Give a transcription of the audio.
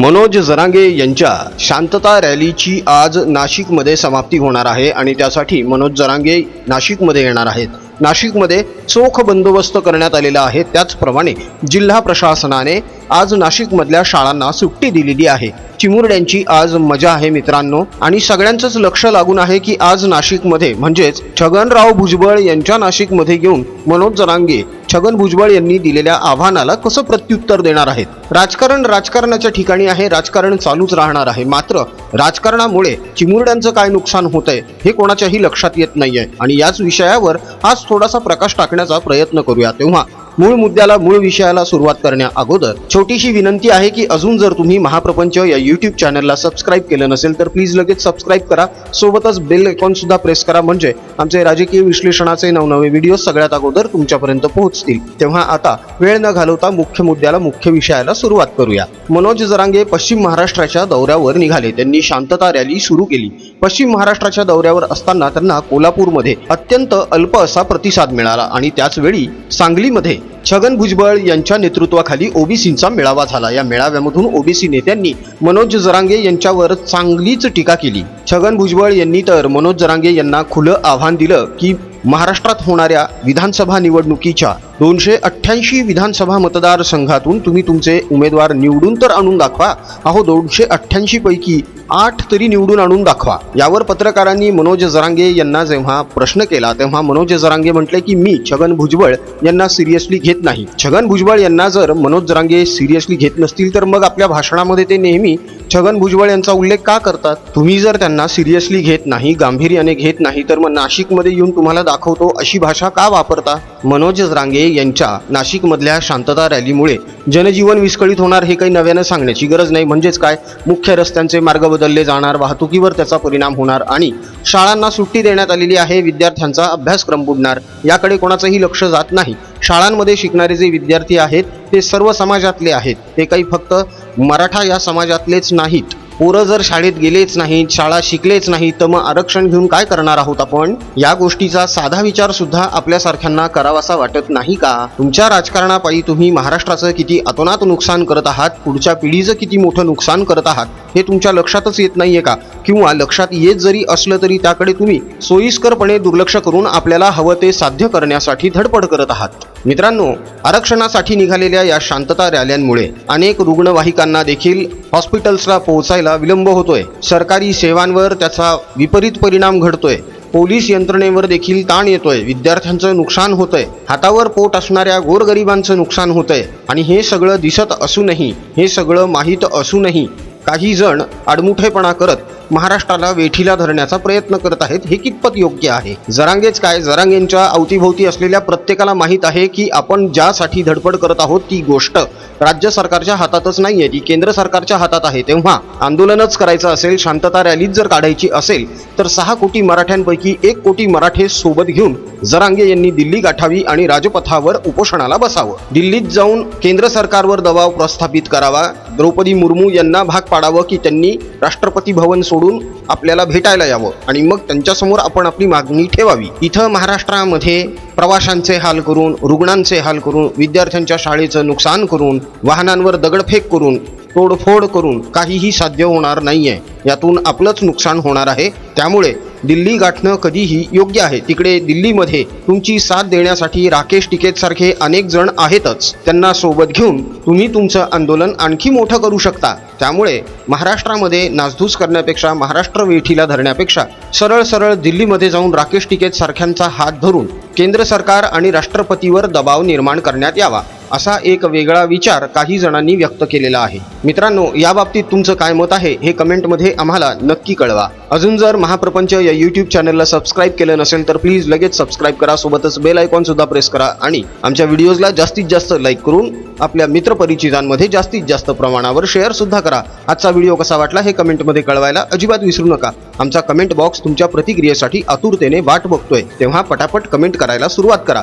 मनोज जरांगे यांच्या शांतता रॅलीची आज नाशिकमध्ये समाप्ती होणार आहे आणि त्यासाठी मनोज जरांगे नाशिकमध्ये येणार आहेत. नाशिकमध्ये चोख बंदोबस्त करण्यात आलेला आहे. त्याचप्रमाणे जिल्हा प्रशासनाने आज नाशिकमधल्या शाळांना सुट्टी दिलेली आहे. चिमुरड्यांची आज मजा आहे मित्रांनो. आणि सगळ्यांचंच लक्ष लागून आहे की आज नाशिकमध्ये म्हणजेच छगनराव भुजबळ यांच्या नाशिकमध्ये घेऊन मनोज जरांगे छगन भुजबळ यांनी दिलेल्या आव्हानाला कसं प्रत्युत्तर देणार आहेत? राजकारण राजकारणाच्या ठिकाणी आहे राजकारण चालूच राहणार आहे. मात्र राजकारणामुळे चिमुरड्यांचं काय नुकसान होतंय हे कोणाच्याही लक्षात येत नाहीये. आणि याच विषयावर आज थोडासा प्रकाश टाकण्याचा प्रयत्न करूया. तेव्हा मूळ मुद्द्याला मूळ विषयाला सुरुवात करण्या अगोदर छोटीशी विनंती आहे की अजून जर तुम्ही महाप्रपंच या युट्यूब चॅनलला सबस्क्राईब केलं नसेल तर प्लीज लगेच सबस्क्राईब करा. सोबतच बेल आयकॉन सुद्धा प्रेस करा. म्हणजे आमचे राजकीय विश्लेषणाचे नवनवे व्हिडिओ सगळ्यात अगोदर तुमच्यापर्यंत पोहोचतील. तेव्हा आता वेळ न घालवता मुख्य मुद्द्याला मुख्य विषयाला सुरुवात करूया. मनोज जरांगे पश्चिम महाराष्ट्राच्या दौऱ्यावर निघाले. त्यांनी शांतता रॅली सुरू केली. पश्चिम महाराष्ट्राच्या दौऱ्यावर असताना त्यांना कोल्हापूरमध्ये अत्यंत अल्प असा प्रतिसाद मिळाला आणि त्याचवेळी सांगलीमध्ये छगन भुजबळ यांच्या नेतृत्वाखाली ओबीसींचा मेळावा झाला. या मेळाव्यामधून ओबीसी नेत्यांनी मनोज जरांगे यांच्यावर चांगलीच टीका केली. छगन भुजबळ यांनी तर मनोज जरांगे यांना खुलं आव्हान दिलं की महाराष्ट्रात होणाऱ्या विधानसभा निवडणुकीच्या दोनशे अठ्ठ्याऐंशी विधानसभा मतदारसंघातून तुम्ही तुमचे उमेदवार निवडून तर आणून दाखवा. अहो दोनशे अठ्ठ्याऐंशी पैकी आठ तरी निवडून आणून दाखवा. यावर पत्रकारांनी मनोज जरांगे यांना जेव्हा प्रश्न केला तेव्हा मनोज जरांगे म्हटले की मी छगन भुजबळ यांना सिरियसली घेत नाही. छगन भुजबळ यांना जर मनोज जरांगे सिरियसली घेत नसतील तर मग आपल्या भाषणामध्ये ते नेहमी छगन भुजबळ यांचा उल्लेख का करतात? तुम्ही जर त्यांना सिरियसली घेत नाही गांभीर्याने घेत नाही तर मग नाशिकमध्ये येऊन तुम्हाला दाखवतो अशी भाषा का वापरता? मनोज जरांगे यांच्या नाशिकमधल्या शांतता रॅलीमुळे जनजीवन विस्कळीत होणार हे काही नव्यानं सांगण्याची गरज नाही. म्हणजेच काय? मुख्य रस्त्यांचे मार्ग बदलले जाणार वाहतुकीवर त्याचा परिणाम होणार आणि शाळांना सुट्टी देण्यात आलेली आहे विद्यार्थ्यांचा अभ्यासक्रम बुडणार. याकडे कोणाचंही लक्ष जात नाही. शाळांमध्ये शिकणारे जे विद्यार्थी आहेत ते सर्व समाजातले आहेत. ते काही फक्त मराठा या समाजातलेच नाहीत. पोरं जर शाळेत गेलेच नाहीत शाळा शिकलेच नाहीत तर मग आरक्षण घेऊन काय करणार आहोत आपण? या गोष्टीचा साधा विचार सुद्धा आपल्यासारख्यांना करावासा वाटत नाही का? तुमच्या राजकारणापायी तुम्ही महाराष्ट्राचं किती अतोनात नुकसान करत आहात पुढच्या पिढीचं किती मोठं नुकसान करत आहात हे तुमच्या लक्षातच येत नाहीये का? किंवा लक्षात येत जरी असलं तरी त्याकडे तुम्ही सोयीस्करपणे दुर्लक्ष करून आपल्याला हवं ते साध्य करण्यासाठी धडपड करत आहात. मित्रांनो आरक्षणासाठी निघालेल्या या शांतता रॅल्यांमुळे अनेक रुग्णवाहिकांना देखील हॉस्पिटल्सला पोहोचायला विलंब होतोय. सरकारी सेवांवर त्याचा विपरीत परिणाम घडतोय. पोलीस यंत्रणेवर देखील ताण येतोय. विद्यार्थ्यांचं नुकसान होतंय. हातावर पोट असणाऱ्या गोरगरिबांचं नुकसान होतंय. आणि हे सगळं दिसत असूनही हे सगळं माहीत असूनही काही जण आडमुठेपणा करत महाराष्ट्राला वेठीला धरण्याचा प्रयत्न करत आहेत हे कितपत योग्य आहे? जरांगेच काय? जरांगेंच्या अवतीभोवती असलेल्या प्रत्येकाला माहीत आहे की आपण ज्यासाठी धडपड करत आहोत ती गोष्ट राज्य सरकारच्या हातातच नाहीये. ती केंद्र सरकारच्या हातात आहे. तेव्हा आंदोलनच करायचं असेल शांतता रॅलीच जर काढायची असेल तर सहा कोटी मराठ्यांपैकी एक कोटी मराठे सोबत घेऊन जरांगे यांनी दिल्ली गाठावी आणि राजपथावर उपोषणाला बसावं. दिल्लीत जाऊन केंद्र सरकारवर दबाव प्रस्थापित करावा. द्रौपदी मुर्मू यांना भाग पाडावं की त्यांनी राष्ट्रपती भवन सोडून आपल्याला भेटायला यावं? आणि मग त्यांच्यासमोर आपण आपली मागणी ठेवावी. इथं महाराष्ट्रामध्ये प्रवाशांचे हाल करून रुग्णांचे हाल करून विद्यार्थ्यांच्या शाळेचं नुकसान करून वाहनांवर दगडफेक करून तोडफोड करून काहीही साध्य होणार नाहीये. यातून आपलंच नुकसान होणार आहे. त्यामुळे दिल्ली गाठणं कधीही योग्य आहे. तिकडे दिल्लीमध्ये तुमची साथ देण्यासाठी राकेश टिकेत सारखे अनेक जण आहेतच. त्यांना सोबत घेऊन तुम्ही तुमचं आंदोलन आणखी मोठं करू शकता. त्यामुळे महाराष्ट्रामध्ये नासधूस करण्यापेक्षा महाराष्ट्र वेठीला धरण्यापेक्षा सरळ सरळ दिल्लीमध्ये जाऊन राकेश टिकेत सारख्यांचा हात धरून केंद्र सरकार आणि राष्ट्रपतीवर दबाव निर्माण करण्यात यावा. असा एक वेगळा विचार काही जणांनी व्यक्त केलेला आहे. मित्रांनो या बाबतीत तुमचं काय मत आहे हे कमेंटमध्ये आम्हाला नक्की कळवा. अजून जर महाप्रपंच या यूट्यूब चॅनलला सबस्क्राईब केलं नसेल तर प्लीज लगेच सबस्क्राईब करा सोबतच बेल आयकॉन सुद्धा प्रेस करा आणि आमच्या व्हिडिओजला जास्तीत जास्त लाईक करून आपल्या मित्रपरिचितांमध्ये जास्तीत जास्त प्रमाणावर शेअर सुद्धा करा. आजचा व्हिडिओ कसा वाटला हे कमेंटमध्ये कळवायला अजिबात विसरू नका. आमचा कमेंट बॉक्स तुमच्या प्रतिक्रियेसाठी आतुरतेने वाट बघतोय. तेव्हा पटापट कमेंट करायला सुरुवात करा.